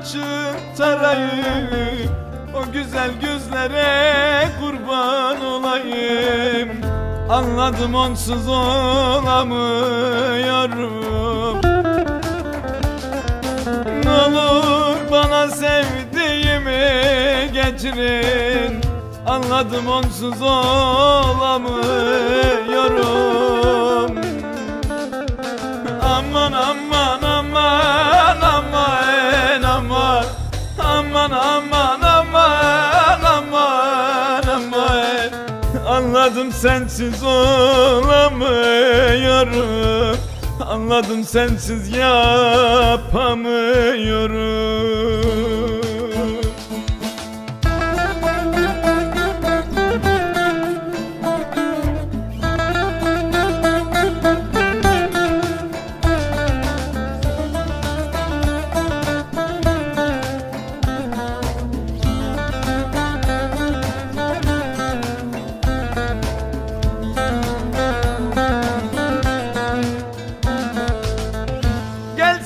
açık tarayı O güzel gözlere kurban olayım. Anladım onsuz olamıyorum. Ne olur bana sevdiğimi getirin. Anladım onsuz olamıyorum. Aman aman aman Aman aman aman aman aman. Anladım sensiz olamıyorum. Anladım sensiz yapamıyorum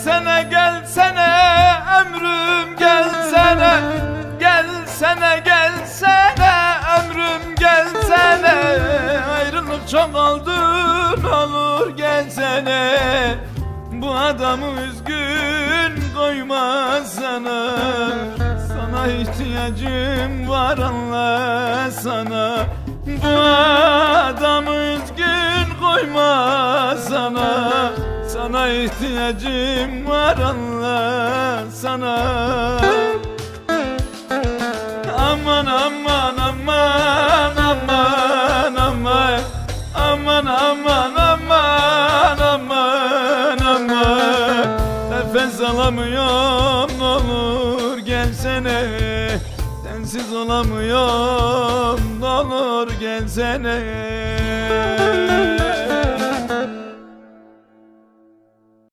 Gelsene gelsene ömrüm gelsene. Gelsene gelsene ömrüm gelsene. Ayrılık çok oldu ne olur gelsene. Bu adamı üzgün koyma sana. Sana ihtiyacım var Allah sana. Bu adamı üzgün koyma sana sana ihtiyacım var Allah sana Aman aman aman aman aman. Aman aman aman aman aman. Nefes alamıyorum ne olur gelsene Sensiz olamıyorum ne olur gelsene